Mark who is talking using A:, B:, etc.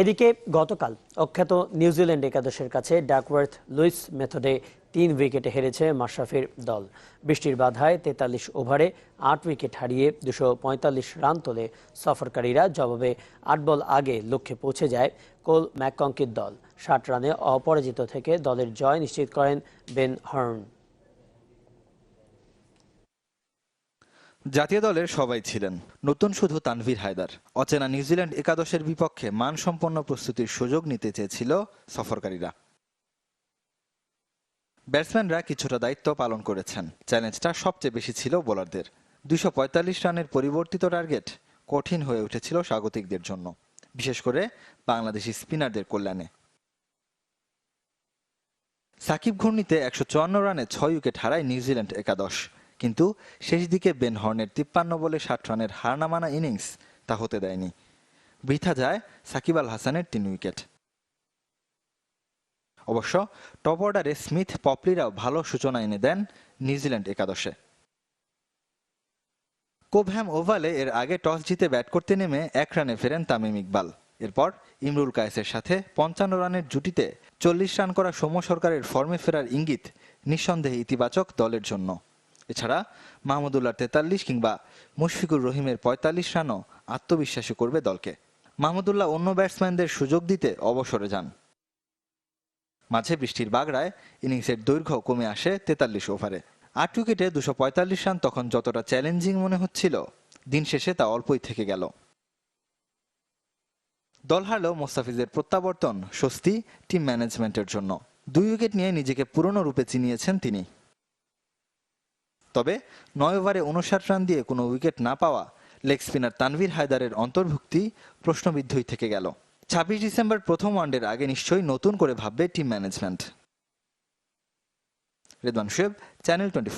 A: এদিকে গতকাল অখ্যাত নিউজিল্যান্ড একাদশের কাছে ডাকওয়ার্থ লুইস মেথডে তিন উইকেটে হেরেছে মাশরাফির দল। বৃষ্টির বাধায় তেতাল্লিশ ওভারে আট উইকেট হারিয়ে দুশো রান তোলে সফরকারীরা। জবাবে আট বল আগে লক্ষ্যে পৌঁছে যায় কোল ম্যাককঙ্কির দল। ষাট রানে অপরাজিত থেকে দলের জয় নিশ্চিত করেন বেন হার্ন।
B: জাতীয় দলের সবাই ছিলেন। নতুন শুধু তানভীর হায়দার। অচেনা নিউজিল্যান্ড একাদশের বিপক্ষে মানসম্পন্ন প্রস্তুতির সুযোগ নিতে চেয়েছিল সফরকারীরা। ব্যাটসম্যানরা কিছুটা দায়িত্ব পালন করেছেন। চ্যালেঞ্জটা সবচেয়ে বেশি ছিল বোলারদের। পঁয়তাল্লিশ রানের পরিবর্তিত টার্গেট কঠিন হয়ে উঠেছিল স্বাগতিকদের জন্য, বিশেষ করে বাংলাদেশি স্পিনারদের কল্যাণে। সাকিব ঘূর্ণিতে একশো চুয়ান্ন রানে ছয় উইকেট হারায় নিউজিল্যান্ড একাদশ। কিন্তু শেষ দিকে বেন হর্নের তিপ্পান্ন বলে ষাট রানের হারনামানা ইনিংস তা হতে দেয়নি। বৃথা যায় সাকিব আল হাসানের তিন উইকেট। অবশ্য টপ অর্ডারে স্মিথ পপলিরাও ভালো সূচনা এনে দেন নিউজিল্যান্ড একাদশে। কোবহ্যাম ওভালে এর আগে টস জিতে ব্যাট করতে নেমে এক রানে ফেরেন তামিম ইকবাল। এরপর ইমরুল কায়েসের সাথে পঞ্চান্ন রানের জুটিতে চল্লিশ রান করা সৌম্য সরকারের ফর্মে ফেরার ইঙ্গিত নিঃসন্দেহে ইতিবাচক দলের জন্য। এছাড়া মাহমুদুল্লাহ তেতাল্লিশ কিংবা মুশফিকুর রহিমের পঁয়তাল্লিশ রানও আত্মবিশ্বাসী করবে দলকে। মাহমুদুল্লাহ অন্য ব্যাটসম্যানদের সুযোগ দিতে অবসরে যান। মাঝে বৃষ্টির বাগড়ায় ইনিংসের দৈর্ঘ্য কমে আসে তেতাল্লিশ ওভারে। আট উইকেটে দুশো পঁয়তাল্লিশ রান তখন যতটা চ্যালেঞ্জিং মনে হচ্ছিল, দিন শেষে তা অল্পই থেকে গেল। দল হারলেও মোস্তাফিজের প্রত্যাবর্তন, স্বস্তি, টিম ম্যানেজমেন্টের জন্য। দুই উইকেট নিয়ে নিজেকে পুরনো রূপে চিনিয়েছেন তিনি। তবে নয় ওভারে উনষাট রান দিয়ে কোনো উইকেট না পাওয়া লেগ স্পিনার তানভীর হায়দারের অন্তর্ভুক্তি প্রশ্নবিদ্ধই থেকে গেল। ছাব্বিশ ডিসেম্বর প্রথম ওয়ানডের আগে নিশ্চয়ই নতুন করে ভাববে টিম ম্যানেজমেন্ট। রেদওয়ান শেব চ্যানেল টোয়েন্টি